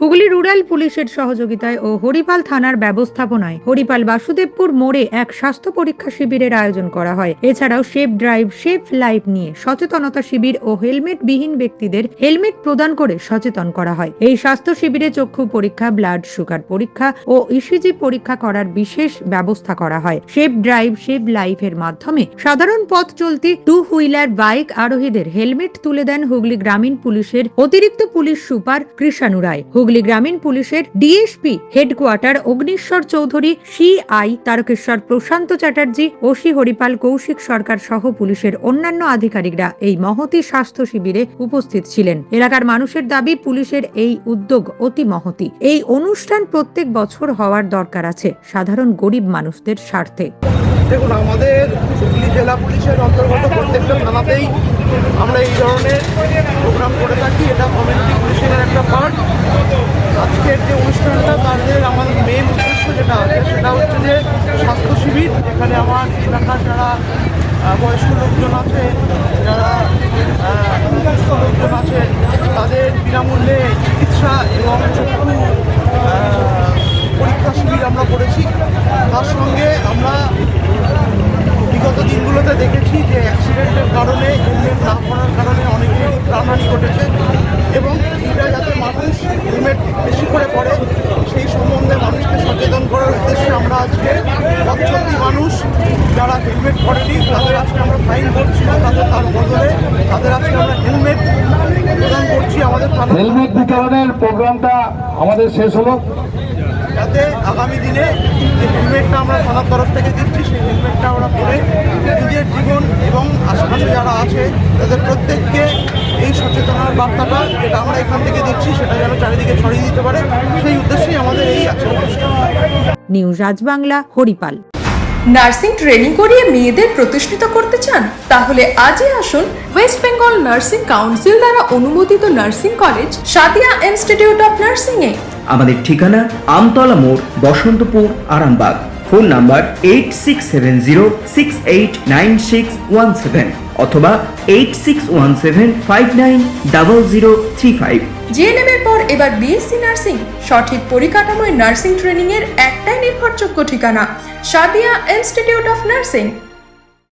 Hooghly rural পুলিশের সহযোগিতায় ও হরিপাল থানার ব্যবস্থাপনায় হরিপাল বাসুদেবপুর মোড়ে এক স্বাস্থ্য পরীক্ষা শিবিরের আয়োজন করা হয়। এছাড়াও সেফ ড্রাইভ সেফ লাইফ নিয়ে সচেতনতা শিবির ও হেলমেট বিহীন ব্যক্তিদের হেলমেট প্রদান করে সচেতন করা হয়। এই স্বাস্থ্য শিবিরে চক্ষু পরীক্ষা, ব্লাড সুগার পরীক্ষা ও ইসিজি পরীক্ষা করার বিশেষ ব্যবস্থা করা হয়। সেফ ড্রাইভ সেভ লাইফের মাধ্যমে সাধারণ পথ চলতি টু হুইলার বাইক আরোহীদের হেলমেট তুলে দেন হুগলি গ্রামীণ পুলিশের অতিরিক্ত পুলিশ সুপার কৃষাণু রায়। হুগলি গ্রামীণ পুলিশের DSP headquarter Agnishwar Chowdhury, CI Tarakeswar Prashanta Chatterjee OC Haripal Kaushik Sarkar সহ পুলিশের অন্যান্য আধিকারিকরা এই মহতি স্বাস্থ্য শিবিরে উপস্থিত ছিলেন। এলাকার মানুষের দাবি, পুলিশের এই উদ্যোগ অতি মহতি। এই অনুষ্ঠান প্রত্যেক বছর হওয়ার দরকার আছে, সাধারণ গরিব মানুষদের স্বার্থে। দেখুন, আমাদের হুগলি জেলা পুলিশের অন্তর্গত প্রত্যেকটা থানাতেই আমরা এই ধরনের আজকের যে অনুষ্ঠানটা তাদের আমাদের মেন উদ্দেশ্য যেটা আছে, সেটা হচ্ছে যে স্বাস্থ্য শিবির। এখানে আমার এলাকার যারা বয়স্ক লোকজন আছে, যারা লোকজন আছে, তাদের বিনামূল্যে চিকিৎসা এবং চক্ষু পরীক্ষা শিবির আমরা করেছি। তার সঙ্গে আমরা বিগত দিনগুলোতে দেখেছি যে অ্যাক্সিডেন্টের কারণে হেলমেট না পরার কারণে অনেকের প্রাণহানি ঘটেছে এবং এটা যাতে মানুষ হেলমেট বেশি করে পড়ে সেই সম্বন্ধে মানুষকে সচেতন করার উদ্দেশ্যে আমরা আজকে পথচলতি মানুষ যারা হেলমেট পরেনি তাদের আজকে আমরা ফাইন করছি না তাদের তার বদলে তাদের আজকে আমরা হেলমেট প্রদান করছি আমাদের থানা হেলমেট বিতরণের প্রোগ্রামটা আমাদের শেষ হলো। যাতে আগামী দিনে যে হেলমেটটা আমরা থানার তরফ থেকে দিচ্ছি সেই হেলমেটটা আমরা পরে নিজের জীবন এবং আশেপাশে যারা আছে তাদের প্রত্যেককে এই সচেতনার বার্তাটা যেটা আমরা এখান থেকে দিচ্ছি সেটা যেন চারিদিকে ছড়িয়ে দিতে পারে সেই উদ্দেশ্যেই আমাদের এই আছে news Rajbangla Haripal. Nursing training করিয়ে মেয়েদের প্রতিষ্ঠিত করতে চান, তাহলে আজই আসুন ওয়েস্ট বেঙ্গল নার্সিং কাউন্সিল দ্বারা অনুমোদিত nursing college Sadia institute of nursing এ আমাদের ঠিকানা আমতলা মোড়, Basantapur, Arambagh. Phone number eight six seven zero six eight nine six one seven অথবা eight six one seven five nine double zero three five GNM এর পর এবার BSc nursing সঠিক পরিকাঠামোয় nursing training এর একটাই নির্ভরযোগ্য ঠিকানা, সাদিয়া ইনস্টিটিউট অফ নার্সিং